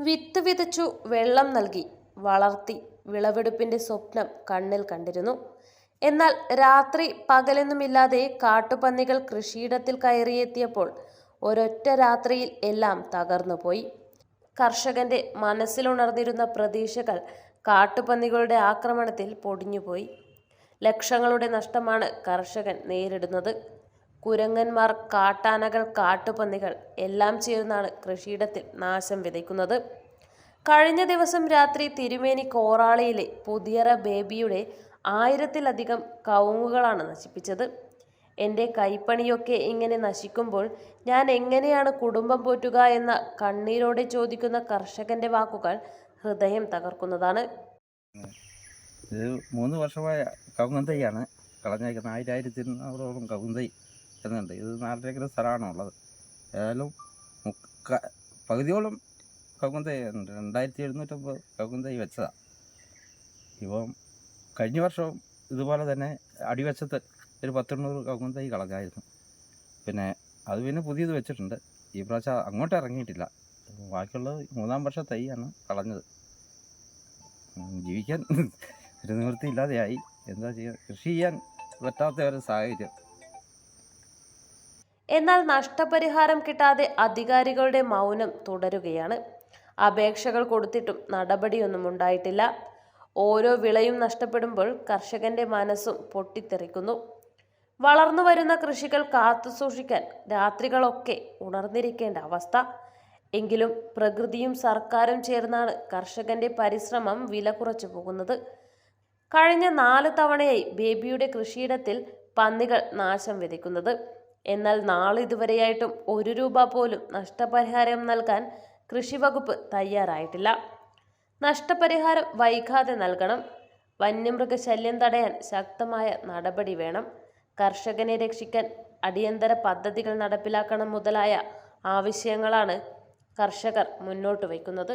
വിത്ത് വിതച്ചു വെള്ളം നൽകി വളർത്തി വിളവെടുപ്പിന്റെ സ്വപ്നം കണ്ണിൽ കണ്ടിരുന്നു. എന്നാൽ രാത്രി പകലെന്നുമില്ലാതെ കാട്ടുപന്നികൾ കൃഷിയിടത്തിൽ കയറിയെത്തിയപ്പോൾ ഒരൊറ്റ രാത്രിയിൽ എല്ലാം തകർന്നുപോയി. കർഷകന്റെ മനസ്സിലുണർന്നിരുന്ന പ്രതീക്ഷകൾ കാട്ടുപന്നികളുടെ ആക്രമണത്തിൽ പൊടിഞ്ഞുപോയി. ലക്ഷങ്ങളുടെ നഷ്ടമാണ് കർഷകൻ നേരിടുന്നത്. കുരങ്ങന്മാർ കാട്ടാനകൾ കാട്ടുപന്നികൾ എല്ലാം ചേർന്നാണ് കൃഷിയിടത്തിൽ നാശം വിതയ്ക്കുന്നത്. കഴിഞ്ഞ ദിവസം രാത്രി തിരുമേനി കോറാളിയിലെ പുതിയറ ബേബിയുടെ ആയിരത്തിലധികം കവുങ്ങുകളാണ് നശിപ്പിച്ചത്. എന്റെ കൈപ്പണിയൊക്കെ ഇങ്ങനെ നശിക്കുമ്പോൾ ഞാൻ എങ്ങനെയാണ് കുടുംബം പോറ്റുക എന്ന കണ്ണീരോടെ ചോദിക്കുന്ന കർഷകന്റെ വാക്കുകൾ ഹൃദയം തകർക്കുന്നതാണ്. ഇത് മൂന്ന് വർഷമായ കവുങ്ങന്തൈയാണ്. കളഞ്ഞേക്കുന്ന ആയിരത്തി ഇരുന്നൂറോളം കവുങ്ങന്തൈ എന്നുണ്ട്. ഇത് നാലര ഏക്കർ സ്ഥലമാണ് ഉള്ളത്. ഏതായാലും മുക്ക പകുതിയോളം കകുന്ത രണ്ടായിരത്തി എഴുന്നൂറ്റമ്പത് കവുങ്ങന്തൈ വെച്ചതാണ് ഇപ്പം കഴിഞ്ഞ വർഷവും ഇതുപോലെ തന്നെ അടിവശത്ത് ഒരു പത്തെണ്ണൂറ് കവുങ്ങന്തൈ കളഞ്ഞായിരുന്നു പിന്നെ അത് പിന്നെ പുതിയത് വെച്ചിട്ടുണ്ട്. ഈ പ്രാവശ്യം അങ്ങോട്ട് ഇറങ്ങിയിട്ടില്ല. ബാക്കിയുള്ളത് മൂന്നാം വർഷ തൈയാണ് കളഞ്ഞത്. ജീവിക്കാൻ ഒരു നിവൃത്തി ഇല്ലാതെയായി എന്താ ചെയ്യുക കൃഷി ചെയ്യാൻ പറ്റാത്ത ഒരു സാഹചര്യം. എന്നാൽ നഷ്ടപരിഹാരം കിട്ടാതെ അധികാരികളുടെ മൗനം തുടരുകയാണ്. അപേക്ഷകൾ കൊടുത്തിട്ടും നടപടിയൊന്നും ഉണ്ടായിട്ടില്ല. ഓരോ വിളയും നഷ്ടപ്പെടുമ്പോൾ കർഷകന്റെ മനസ്സും പൊട്ടിത്തെറിക്കുന്നു. വളർന്നു വരുന്ന കൃഷികൾ കാത്തുസൂക്ഷിക്കാൻ രാത്രികളൊക്കെ ഉണർന്നിരിക്കേണ്ട അവസ്ഥ. എങ്കിലും പ്രകൃതിയും സർക്കാരും ചേർന്നാണ് കർഷകന്റെ പരിശ്രമം വില കുറച്ചു പോകുന്നത്. കഴിഞ്ഞ നാല് തവണയായി ബേബിയുടെ കൃഷിയിടത്തിൽ പന്നികൾ നാശം വിതയ്ക്കുന്നത്. എന്നാൽ നാളിതുവരെയായിട്ടും ഒരു രൂപ പോലും നഷ്ടപരിഹാരം നൽകാൻ കൃഷിവകുപ്പ് തയ്യാറായിട്ടില്ല. നഷ്ടപരിഹാരം വൈകാതെ നൽകണം. വന്യമൃഗശല്യം തടയാൻ ശക്തമായ നടപടി വേണം. കർഷകനെ രക്ഷിക്കാൻ അടിയന്തര പദ്ധതികൾ നടപ്പിലാക്കണം മുതലായ ആവശ്യങ്ങളാണ് കർഷകർ മുന്നോട്ട് വയ്ക്കുന്നത്.